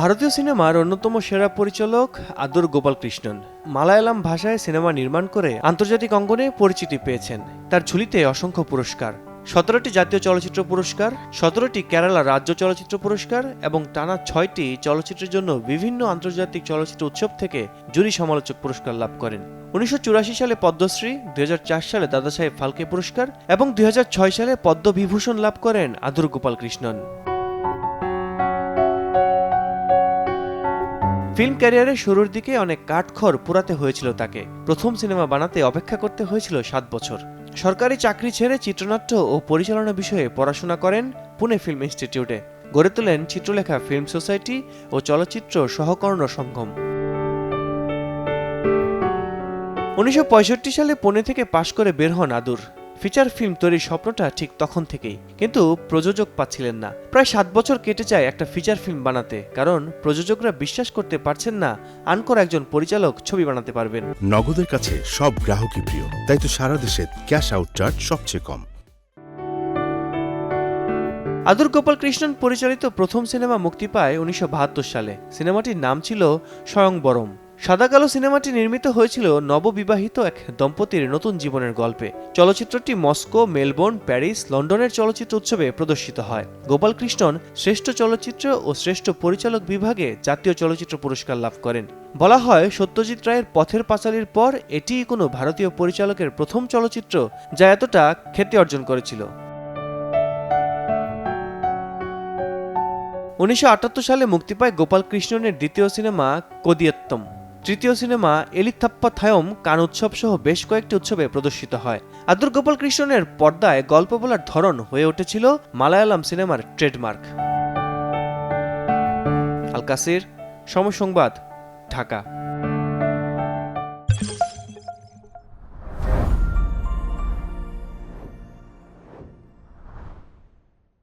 ভারতীয় সিনেমার অন্যতম সেরা পরিচালক আদর গোপাল কৃষ্ণন। মালায়ালাম ভাষায় সিনেমা নির্মাণ করে আন্তর্জাতিক অঙ্গনে পরিচিতি পেয়েছেন। তার ঝুলিতে অসংখ্য পুরস্কার, সতেরোটি জাতীয় চলচ্চিত্র পুরস্কার, সতেরোটি কেরালা রাজ্য চলচ্চিত্র পুরস্কার এবং টানা ছয়টি চলচ্চিত্রের জন্য বিভিন্ন আন্তর্জাতিক চলচ্চিত্র উৎসব থেকে জুরি সমালোচক পুরস্কার লাভ করেন। উনিশশো চুরাশি সালে পদ্মশ্রী দুই হাজার চার সালে দাদাসাহেব ফালকে পুরস্কার এবং দুই হাজার ছয় সালে পদ্মবিভূষণ লাভ করেন আদুর গোপাল কৃষ্ণন। ফিল্ম ক্যারিয়ারের শুরুর দিকে অনেক কাঠখড় পুরাতে হয়েছিল তাকে। প্রথম সিনেমা বানাতে অপেক্ষা করতে হয়েছিল সাত বছর। সরকারি চাকরি ছেড়ে চিত্রনাট্য ও পরিচালনা বিষয়ে পড়াশোনা করেন পুনে ফিল্ম ইনস্টিটিউটে। গড়ে তোলেন চিত্রলেখা ফিল্ম সোসাইটি ও চলচ্চিত্র সহকর্ণ সংগম উনিশশো সালে পুনে থেকে পাশ করে বের হন আদুর। ফিচার ফিল্ম তৈরির স্বপ্নটা ঠিক তখন থেকেই। কিন্তু প্রযোজক পাচ্ছিলেন না। প্রায় সাত বছর কেটে যায় একটা ফিচার ফিল্ম বানাতে কারণ প্রযোজকরা বিশ্বাস করতে পারছেন না আনকর একজন পরিচালক ছবি বানাতে পারবেন। নগদের কাছে সব গ্রাহকই প্রিয় তাই তো সারা দেশে ক্যাশ আউট চার্জ সবচেয়ে কম। আদুর গোপাল কৃষ্ণন পরিচালিত প্রথম সিনেমা মুক্তি পায় উনিশশো বাহাত্তর সালে। সিনেমাটির নাম ছিল স্বয়ং স্বয়ংবরম সাদা কালো সিনেমাটি নির্মিত হয়েছিল নববিবাহিত এক দম্পতির নতুন জীবনের গল্পে। চলচ্চিত্রটি মস্কো, মেলবোর্ন, প্যারিস, লন্ডনের চলচ্চিত্র উৎসবে প্রদর্শিত হয়। গোপাল কৃষ্ণন শ্রেষ্ঠ চলচ্চিত্র ও শ্রেষ্ঠ পরিচালক বিভাগে জাতীয় চলচ্চিত্র পুরস্কার লাভ করেন। বলা হয়, সত্যজিৎ রায়ের পথের পাঁচালীর পর এটিই কোনো ভারতীয় পরিচালকের প্রথম চলচ্চিত্র যা এতটা খ্যাতি অর্জন করেছিল। উনিশশো আটাত্তর সালে মুক্তি পায় গোপাল কৃষ্ণনের দ্বিতীয় সিনেমা, কোদিয়ত্তম। তৃতীয় সিনেমা এলিথাপ্পা থায়ম কান উৎসব সহ বেশ কয়েকটি উৎসবে প্রদর্শিত হয়। আদুর গোপাল কৃষ্ণের পর্দায় গল্প বলার ধরন হয়ে উঠেছিল মালায়ালাম সিনেমার ট্রেডমার্ক। আল কাসির সময় সংবাদ ঢাকা।